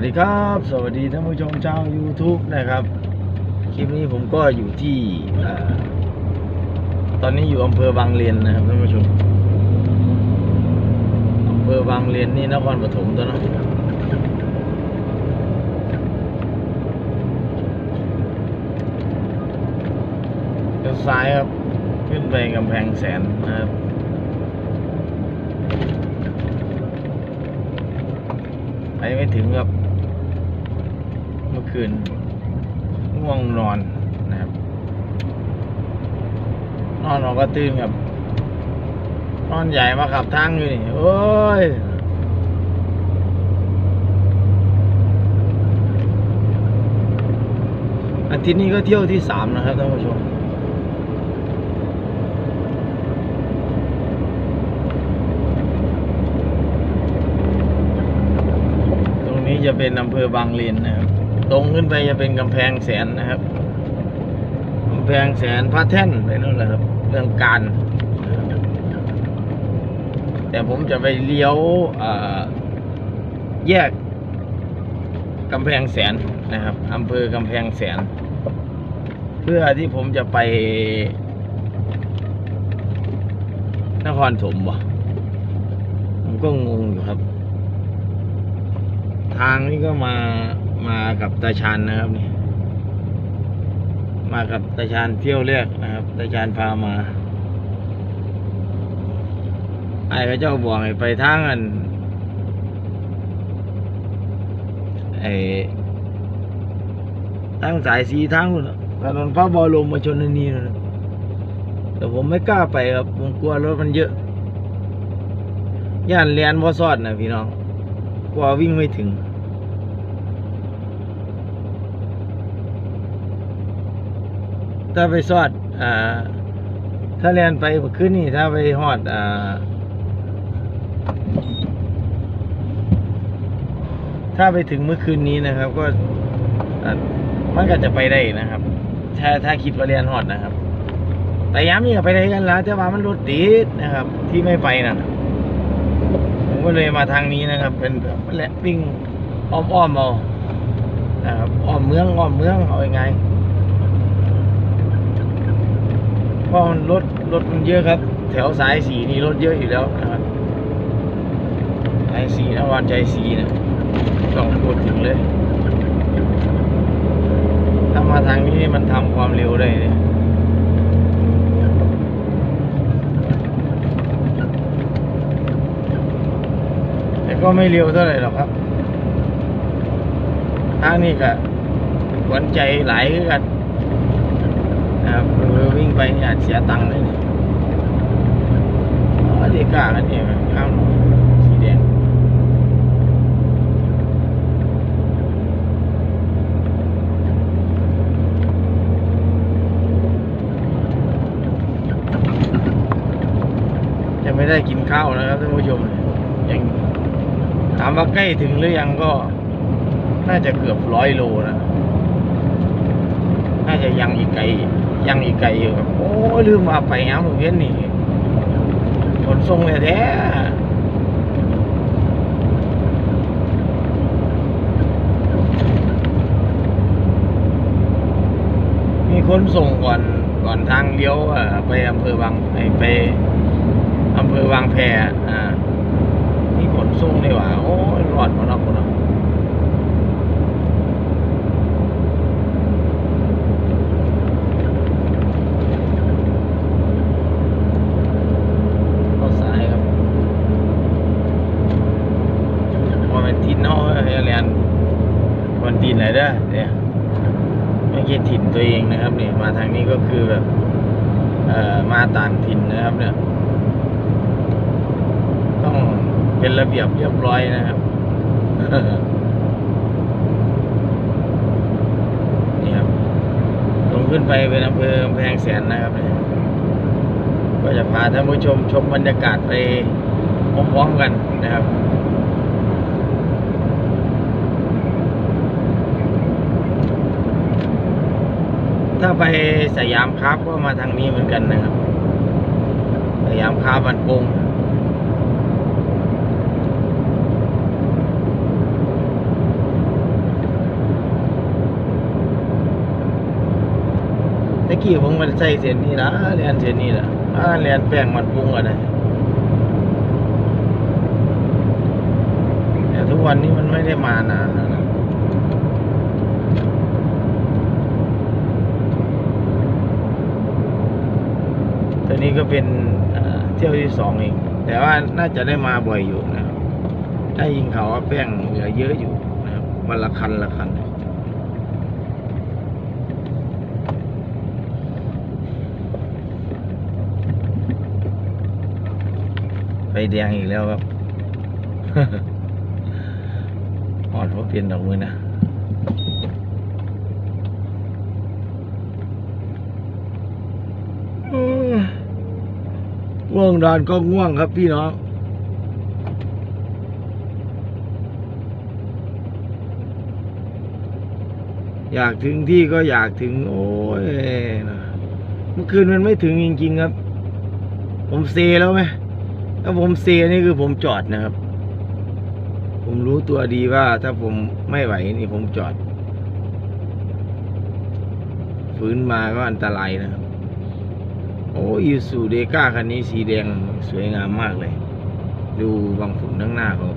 วัสดีครับ สวัสดีท่านผู้ชมชาว YouTube นะครับ คลิปนี้ผมก็อยู่ที่อตอนนี้อยู่อำเภอบางเลนนะครับท่านผู้ชมอำเภอบางเลนนี่นครปฐมตัวนะเลี้ยวซ้ายครับ ขึ้นไปกำแพงแสนนะครับไปไม่ถึงครับ มื่อคืนง่วงนอนนะครับ นอนออกก็ตื่นครับนอนใหญ่มาขับทางอยู่นี่ โอ้ยอาทิตย์นี้ก็เที่ยวที่สามนะครับท่านผู้ชมตรงนี้จะเป็นอำเภอบางเลนนะครับ ตรงขึ้นไปจะเป็นกำแพงแสนนะครับกำแพงแสนพระแท่นไปนู่นแหละครับเรื่องการ แต่ผมจะไปเลี้ยวแยกกำแพงแสนนะครับอำเภอกำแพงแสน เพื่อที่ผมจะไป นครถมวะผมก็งงอยู่ครับ ทางนี้ก็มา มากับตาชานนะครับนี่มากับตาชานเที่ยวแรกนะครับตาชานพามาไอ้พระเจ้าบอกให้ไปทางอันไอ้ทางสายสีทางนู้นน่ะถนนพระบรมมาชนนีนะแต่ผมไม่กล้าไปครับผมกลัวรถมันเยอะ ย่านเลียนพอซอดนะพี่น้องกลัววิ่งไม่ถึง ถ้าไปซอดอ่าถ้าเรียนไปเมื่อคืนนี่ถ้าไปฮอดอ่าถ้าไปถึงเมื่อคืนนี้นะครับ ก็มันก็จะไปได้นะครับ ถ้าถ้าคิดว่าเรียนฮอดนะครับ แต่ย้ำนี่ก็ไปได้กันแล้วแต่ว่ามันรถติดนะครับ ที่ไม่ไปนะผมก็เลยมาทางนี้นะครับ เป็นแบบแหละวิ่งอ้อมๆเอานะครับอ้อมเมืองอ้อมเมืองเอายังไง เพราะมันรถรถมันเยอะครับ แถวสายสีนี่รถเยอะอยู่แล้วนะครับสายสีนะวันใจสีนะต้องพูดถึงเลยถ้ามาทางนี้มันทำความเร็วได้เนี่ยแต่ก็ไม่เร็วเท่าไหร่หรอกครับทางนี้ก็หวนใจหลายกัน นะครับคือวิ่ง ไปอาจเสียตังค์เลยนี่อ๋อเด็กกล้ากันเองข้ามสีแดงยังไม่ได้กินข้าวนะครับท่านผู้ชมยังถามว่าใกล้ถึงหรือยังก็น่าจะเกือบร้อยโลนะ น่าจะยังอีกไกล ยังอีกไกลอยู่ครับโอ้ยลืมมาไปงามเวียนนี่ขนส่งเลยแท้ๆมีคนส่งก่อนก่อนทางเลี้ยวอไปอำเภอบางไปไปอำเภอบางแพอ่ามีขนส่งนี่หว่าโอ้ยรอดมาแล้วคนเนาะ เข้าซ้ายครับว่าเป็นถิ่นเนาะเฮียเรียนวันถิ่นไหนเด้อเนี่ยไม่ใช่ถิ่นตัวเองนะครับนี่มาทางนี้ก็คือแบบ เอ่อมาต่างถิ่นนะครับ เนี่ย ต้องเป็น ระเบียบเรียบร้อยนะครับนี่ครับลงขึ้นไปเป็นอำเภอกำแพงแสนนะครับก็จะพาท่านผู้ชมชมบรรยากาศไปพร้อมๆกันนะครับถ้าไปสยามครับก็มาทางนี้เหมือนกันนะครับ สยามค้าบันปง ตะกี้ผมมันใส่เส้นนี้ละเรียนเส้นนี้ละอ่าเรียนแป้งมันปรุงอะไรแต่ทุกวันนี้มันไม่ได้มานานแล้วนะตัวนี้ก็เป็นเที่ยวที่สองเอง แต่ว่าน่าจะได้มาบ่อยอยู่นะครับได้ยินเขาวว่าแป้งเหลือเยอะอยู่นะครับวันละคันละคัน ไฟ แดงอีกแล้วครับหอดเพราะเปลี่ยนดอกมือนะง่วงนอนก็ง่วงครับพี่น้องอยากถึงที่ก็อยากถึง โอ้ยนะเมื่อคืนมันไม่ถึงจริง ๆ ครับ ผมเซแล้วไหม ถ้าผมเซนี่คือผมจอดนะครับ ผมรู้ตัวดีว่าถ้าผมไม่ไหวนี่ผมจอด ฟื้นมาก็อันตรายนะครับ โอ้ยูสูเดก้าคันนี้สีแดงสวยงามมากเลย ดูบางฝุ่นข้างหน้าเขา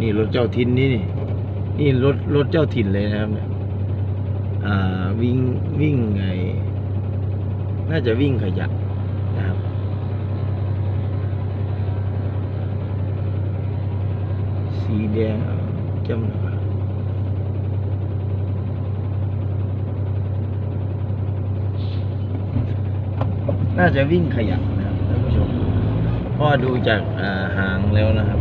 นี่รถเจ้าทินนี่นี่นี่รถรถเจ้าถิ่นเลยนะครับเนี่ยอ่าวิ่งวิ่งไง น่าจะวิ่งขยะ นะครับสีแดงจำน่อยน่าจะวิ่งขยับนะครับท่านผู้ชมเพราะว่าดูจากอ่าหางแล้วนะครับ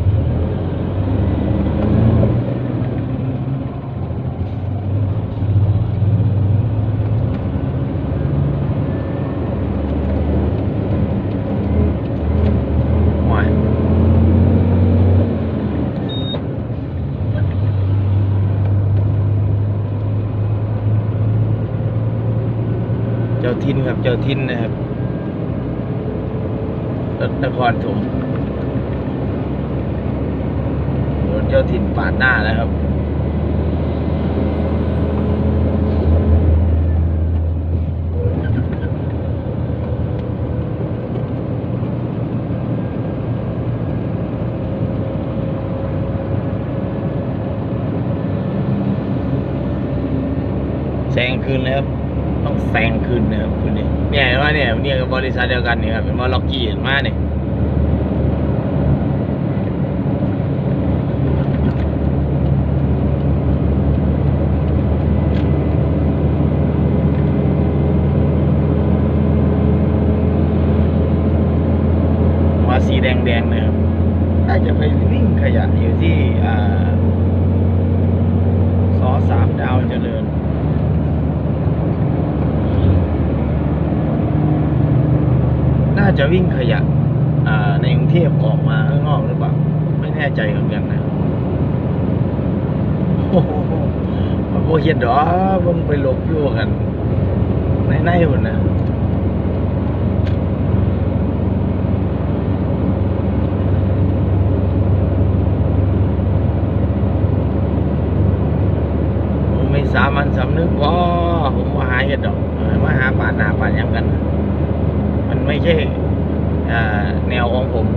หวาย เจ้าทินครับ เจ้าทินนะครับรถนครถมรถเจ้าถิ่นปาดหน้าแล้วครับแซงคืนเลยครับ ต้องแซงคืนนะครับคืนนี้เนี่ยว่าเนี่ยเนี่ยกับบริษัทเดียวกันเนี่ยครับเป็นว่าล็อกกี้เห็นมาเนี่ยมาสีแดงแดงๆนะครับน่าจะไปวิ่งขยะอยู่ที่อ่าสอสามดาวเจริญ น่า จะวิ่งขยะในกรุงเทพออกมาข้างนอกหรือเปล่า ไม่แน่ใจเหมือนกันนะโอ้โหมันโบเห็นดอกเบิ่งไปหลบอยู่กัน ในในหุ่นนะไม่สามัญสำนึกพอผมมาหาเห็ดดอกมาหาป่าดหนาป่าดหยังกัน มันไม่ใช่ แนวของผม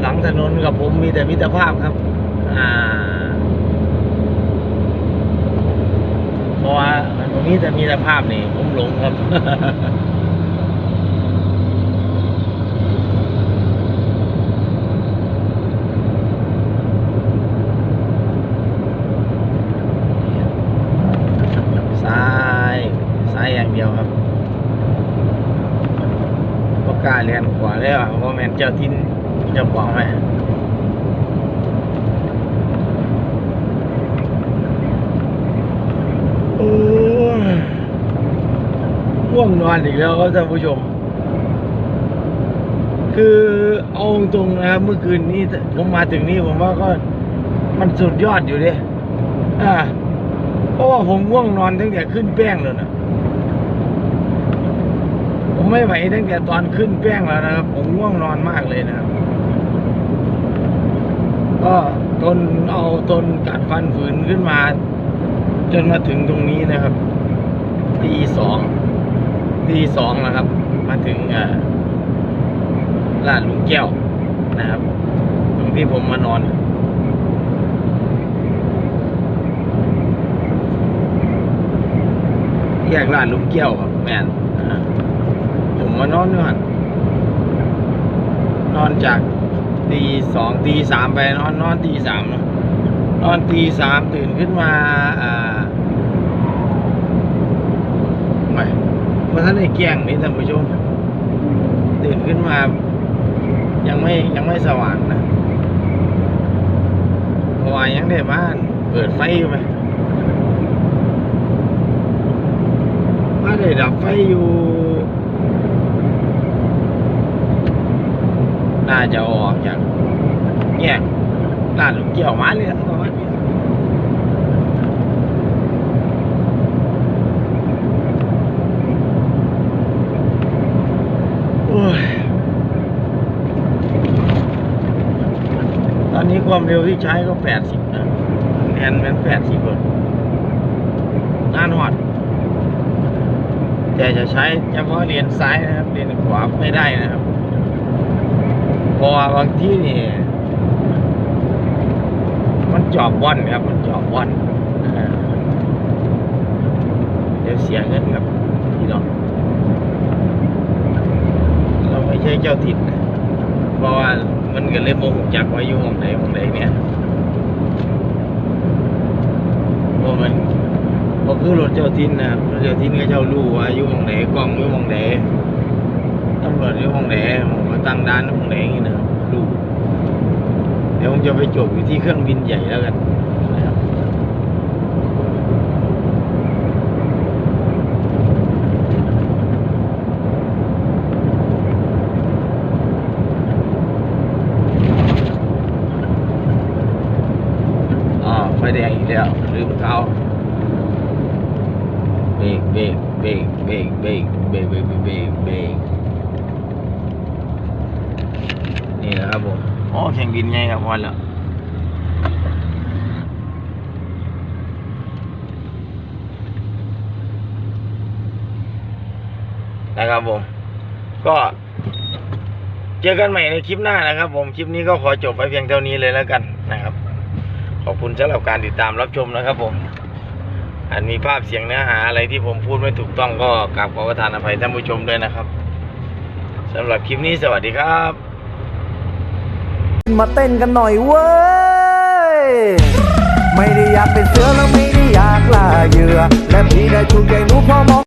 หลังถนนกับผมมีแต่มิตรภาพครับเพราะว่ามันมีแต่มิตรภาพนี่ผมหลงครับ ซ้ายซ้ายอย่างเดียวครับ ก็กล้าเรียนขวาแล้วเพราะแมนเจ้าทินเจ้าของไหมโอ้ยง่วงนอนอีกแล้วครับท่านผู้ชม คือเอาตรงนะครับเมื่อคืนนี้ผมมาถึงนี่ผมว่าก็มันสุดยอดอยู่ดิอ่าเพราะว่าผมง่วงนอนตั้งแต่ขึ้นแป้งแล้วนะ ผมไม่ไหวตั้งแต่ตอนขึ้นแป้งแล้วนะครับ ผมง่วงนอนมากเลยนะครับ ก็ทนเอาทนกัดฟันฝืนขึ้นมา จนมาถึงตรงนี้นะครับตีสองตีสองนะครับ มาถึงอ่าลาดหลุมแก้วนะครับ ตรงที่ผมมานอนแยกลาดหลุมแก้วครับแม่น มานอนด้วยกันนอนจากตีสองตีสามไปนอนนอนตีสามเนอะนอนตีสามตื่นขึ้นมาอ่าไม่เพราะท่านได้แกล้งนี่ท่านผู้ชมตื่นขึ้นมา ยังไม่ยังไม่สว่างนะเพราะว่ายังได้บ้าน เปิดไฟอยู่ไหมว่าได้ดับไฟอยู่ น่าจะออกจากแยกลาดหลุมเกี่ยวมาเลยนะประมาณนี้โอ้ยตอนนี้ความเร็วที่ใช้ก็แปดสิบนะแอนเป็นแปดสิบเลยน่านหอด แต่จะใช้เฉพาะเลนซ้ายนะครับเลนขวาไม่ได้นะครับ พราะว่าบางที่นี่ มันจอบว่อนครับ มันจอบว่อนอ่าเดี๋ยวเสียเงินครับพี่น้องเราไม่ใช่เจ้าถิ่นนะเพราะว่ามันก็เลยโมโหจักว่าอยู่หมองใดหมองใดเนี่ยเพราะมันเพราะคือรถเจ้าทินนะครับรถเจ้าทินก็เจ้ารู้ว่าอยู่หมองใดกล้องอยู่หมองใดตำรวจอยู่หมองใดหมองมา ตั้งด่านอยู่หมองใดอย่างนี้นะครับรูเดี๋ยวผมจะไปจบอยู่ที่เครื่องบินใหญ่แล้วกันนะครับอ๋อไฟแดงอีกแล้วลืมเขาเบรกเบรกเบรกเบรกเบรกเบรกเบรกเบรกเบรก นี่แหละครับผมอ๋อแข่งบินไงครับวันละนะครับผม ก็เจอกันใหม่ในคลิปหน้านะครับ ผมคลิปนี้ก็ขอจบไปเพียงเท่านี้เลยแล้วกันนะครับ ขอบคุณสำหรับการติดตามรับชมนะครับผมอันมีภาพเสียงเนื้อหาอะไรที่ผมพูดไม่ถูกต้องก็กราบขอประทานอภัยท่านผู้ชมด้วยนะครับสำหรับคลิปนี้สวัสดีครับ มาเต้นกันหน่อยเว้ย ไม่ได้อยากเป็นเสือแล้วไม่ได้อยากล่าเหยื่อ และพี่ได้ถูกใจหนูพอมอง